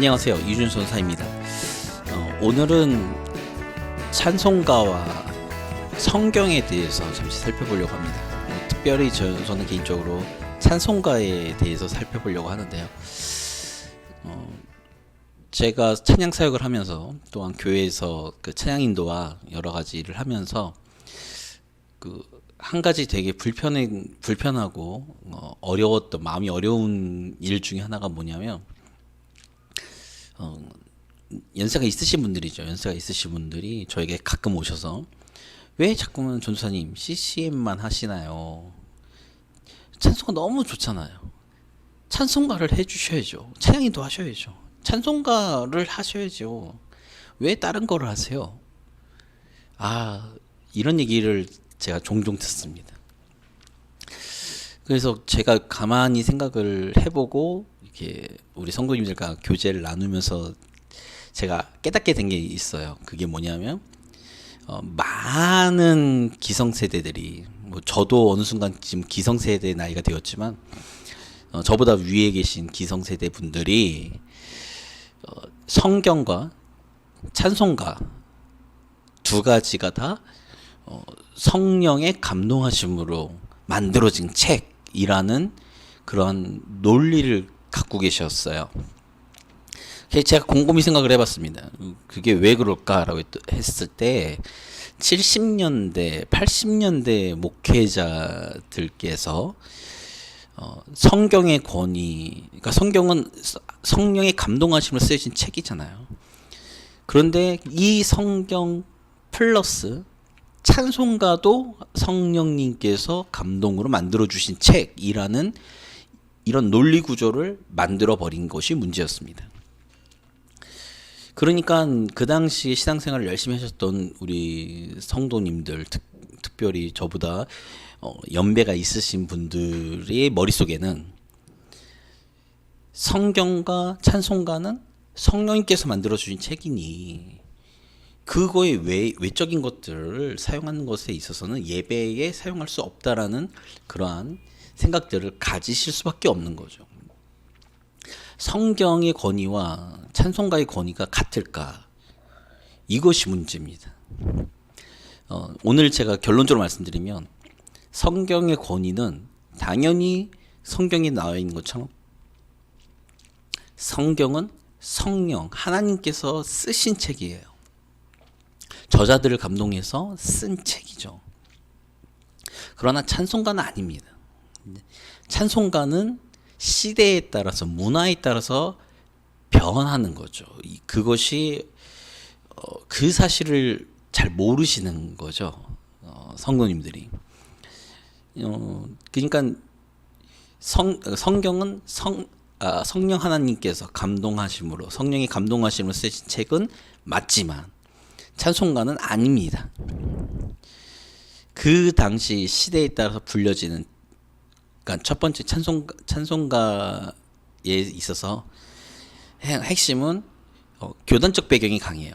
안녕하세요 이준 선사입니다. 어, 오늘은 찬송가와 성경에 대해서 잠시 살펴보려고 합니다. 어, 특별히 저, 저는 개인적으로 찬송가에 대해서 살펴보려고 하는데요. 어, 제가 찬양 사역을 하면서 또한 교회에서 그 찬양 인도와 여러 가지 일을 하면서 그 한 가지 되게 불편해 불편하고 어, 어려웠던 마음이 어려운 일 중에 하나가 뭐냐면 어, 연세가 있으신 분들이죠. 연세가 있으신 분들이 저에게 가끔 오셔서 왜 자꾸만 전사님 CCM만 하시나요? 찬송가 너무 좋잖아요. 찬송가를 해주셔야죠. 찬양인도 하셔야죠. 찬송가를 하셔야죠. 왜 다른 거를 하세요? 아 이런 얘기를 제가 종종 듣습니다. 그래서 제가 가만히 생각을 해보고 이렇게 우리 성도님들과 교제를 나누면서 제가 깨닫게 된 게 있어요. 그게 뭐냐면 어, 많은 기성세대들이 뭐 저도 어느 순간 지금 기성세대 나이가 되었지만 어, 저보다 위에 계신 기성세대 분들이 어, 성경과 찬송가 두 가지가 다 어, 성령의 감동하심으로 만들어진 책이라는 그런 논리를 갖고 계셨어요. 제가 곰곰이 생각을 해봤습니다. 그게 왜 그럴까라고 했- 했을 때 70년대, 80년대 목회자들께서 어, 성경의 권위, 그러니까 성경은 서- 성령의 감동하심을 쓰여진 책이잖아요. 그런데 이 성경 플러스 찬송가도 성령님께서 감동으로 만들어 주신 책이라는 이런 논리 구조를 만들어 버린 것이 문제였습니다. 그러니까 그 당시 신앙생활을 열심히 하셨던 우리 성도님들 특, 특별히 저보다 어, 연배가 있으신 분들의 머릿속에는 성경과 찬송가는 성령님께서 만들어 주신 책이니 그거의 외, 외적인 것들을 사용하는 것에 있어서는 예배에 사용할 수 없다라는 그러한 생각들을 가지실 수밖에 없는 거죠. 성경의 권위와 찬송가의 권위가 같을까? 이것이 문제입니다. 어, 오늘 제가 결론적으로 말씀드리면 성경의 권위는 당연히 성경에 나와 있는 것처럼 성경은 성령 하나님께서 쓰신 책이에요. 저자들을 감동해서 쓴 책이죠. 그러나 찬송가는 아닙니다. 찬송가는 시대에 따라서 문화에 따라서 변하는 거죠. 이- 그것이 어, 그 사실을 잘 모르시는 거죠. 어, 성도님들이. 어, 그러니까 성 성경은 성 아, 성령 하나님께서 감동하심으로 성령이 감동하심으로 쓰신 책은 맞지만 찬송가는 아닙니다. 그 당시 시대에 따라서 불려지는 그러니까 첫 번째 찬송 찬송가에 있어서 핵- 핵심은 어, 교단적 배경이 강해요.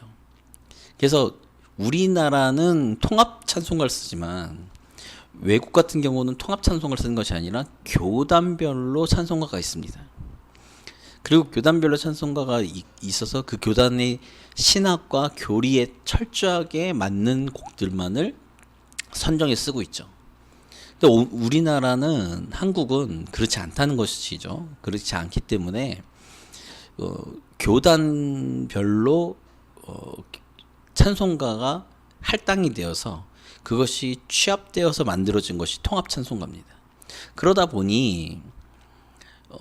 그래서 우리나라는 통합 찬송가를 쓰지만 외국 같은 경우는 통합 찬송가를 쓰는 것이 아니라 교단별로 찬송가가 있습니다. 그리고 교단별로 찬송가가 이- 있어서 그 교단의 신학과 교리에 철저하게 맞는 곡들만을 선정해 쓰고 있죠. 근데 오- 우리나라는 한국은 그렇지 않다는 것이죠. 그렇지 않기 때문에 어, 교단별로 어, 찬송가가 할당이 되어서 그것이 취합되어서 만들어진 것이 통합 찬송가입니다. 그러다 보니 어,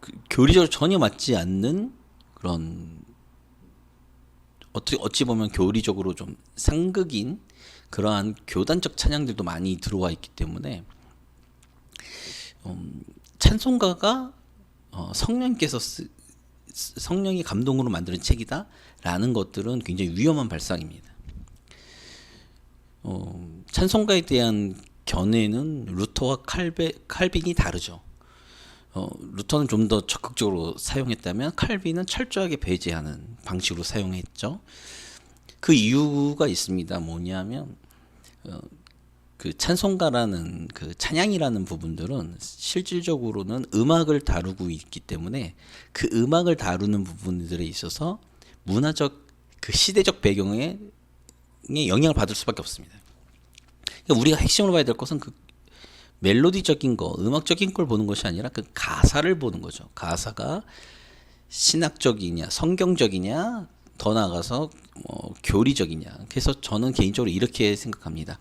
그 교리적으로 전혀 맞지 않는 그런 어떻게 어찌 보면 교리적으로 좀 상극인 그러한 교단적 찬양들도 많이 들어와 있기 때문에 음, 찬송가가 어, 성령께서 쓰, 성령이 감동으로 만드는 책이다라는 것들은 굉장히 위험한 발상입니다. 어, 찬송가에 대한 견해는 루터와 칼베, 칼빈이 다르죠. 어, 루터는 좀 더 적극적으로 사용했다면 칼빈은 철저하게 배제하는 방식으로 사용했죠. 그 이유가 있습니다. 뭐냐면 어, 그 찬송가라는 그 찬양이라는 부분들은 실질적으로는 음악을 다루고 있기 때문에 그 음악을 다루는 부분들에 있어서 문화적 그 시대적 배경에 영향을 받을 수밖에 없습니다. 그러니까 우리가 핵심으로 봐야 될 것은 그 멜로디적인 거, 음악적인 걸 보는 것이 아니라 그 가사를 보는 거죠. 가사가 신학적이냐, 성경적이냐, 더 나아가서 뭐 교리적이냐. 그래서 저는 개인적으로 이렇게 생각합니다.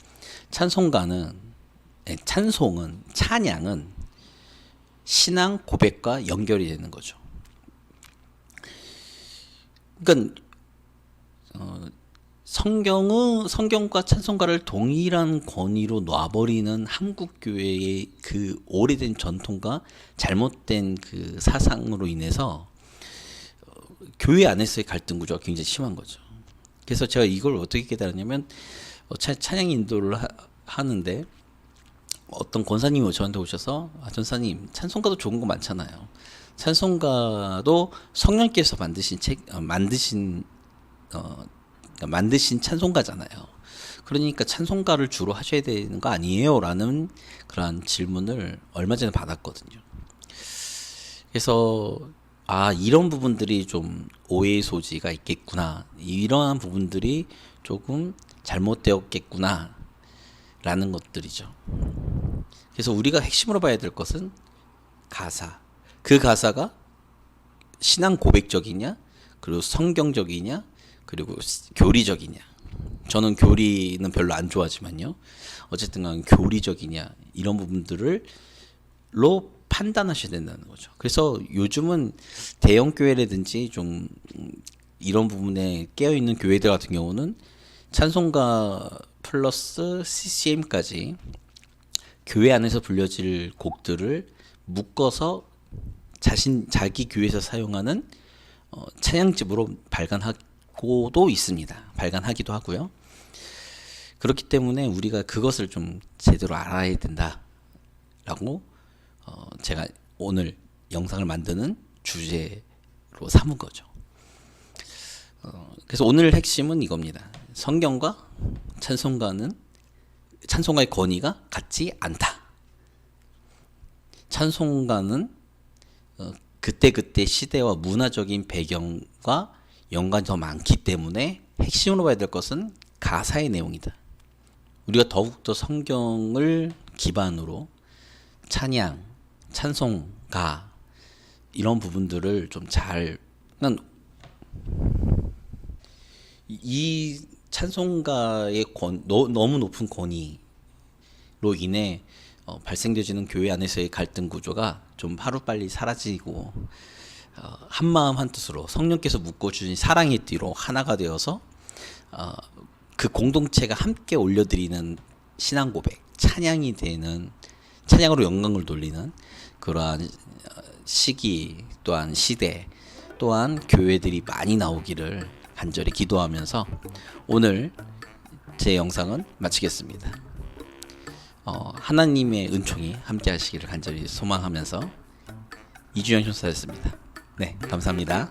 찬송가는 예, 찬송은 찬양은 신앙 고백과 연결이 되는 거죠. 그러니까 어, 성경은 성경과 찬송가를 동일한 권위로 놔버리는 한국 교회의 그 오래된 전통과 잘못된 그 사상으로 인해서 어, 교회 안에서의 갈등 구조가 굉장히 심한 거죠. 그래서 제가 이걸 어떻게 깨달았냐면 어, 차, 찬양 인도를 하, 는데 어떤 권사님이 저한테 오셔서 아 전사님 찬송가도 좋은 거 많잖아요. 찬송가도 성령께서 만드신 책 어, 만드신 어, 그러니까 만드신 찬송가잖아요. 그러니까 찬송가를 주로 하셔야 되는 거 아니에요? 라는 그러한 질문을 얼마 전에 받았거든요. 그래서 아 이런 부분들이 좀 오해의 소지가 있겠구나. 이러한 부분들이 조금 잘못되었겠구나 라는 것들이죠. 그래서 우리가 핵심으로 봐야 될 것은 가사. 그 가사가 신앙 고백적이냐 그리고 성경적이냐 그리고 교리적이냐. 저는 교리는 별로 안 좋아하지만요. 어쨌든 간 교리적이냐 이런 부분들을 로 판단하셔야 된다는 거죠. 그래서 요즘은 대형 교회라든지 좀 이런 부분에 깨어 있는 교회들 같은 경우는 찬송가 플러스 CCM까지 교회 안에서 불려질 곡들을 묶어서 자신 자기 교회에서 사용하는 어, 찬양집으로 발간하고도 있습니다. 발간하기도 하고요. 그렇기 때문에 우리가 그것을 좀 제대로 알아야 된다라고 어, 제가 오늘 영상을 만드는 주제로 삼은 거죠. 어, 그래서 오늘 핵심은 이겁니다. 성경과 찬송가는 찬송가의 권위가 같지 않다. 찬송가는 어, 그때 그때 시대와 문화적인 배경과 연관이 더 많기 때문에 핵심으로 봐야 될 것은 가사의 내용이다. 우리가 더욱더 성경을 기반으로 찬양, 찬송가 이런 부분들을 좀 잘 난 이 찬송가의 권 너, 너무 높은 권위로 인해 어, 발생되지는 교회 안에서의 갈등 구조가 좀 하루 빨리 사라지고 어, 한 마음 한 뜻으로 성령께서 묶어 주신 사랑의 띠로 하나가 되어서 어, 그 공동체가 함께 올려드리는 신앙 고백 찬양이 되는 찬양으로 영광을 돌리는 그러한 어, 시기 또한 시대 또한 교회들이 많이 나오기를 간절히 기도하면서 오늘 제 영상은 마치겠습니다. 어, 하나님의 은총이 함께 하시기를 간절히 소망하면서 이주영 형사였습니다. 네, 감사합니다.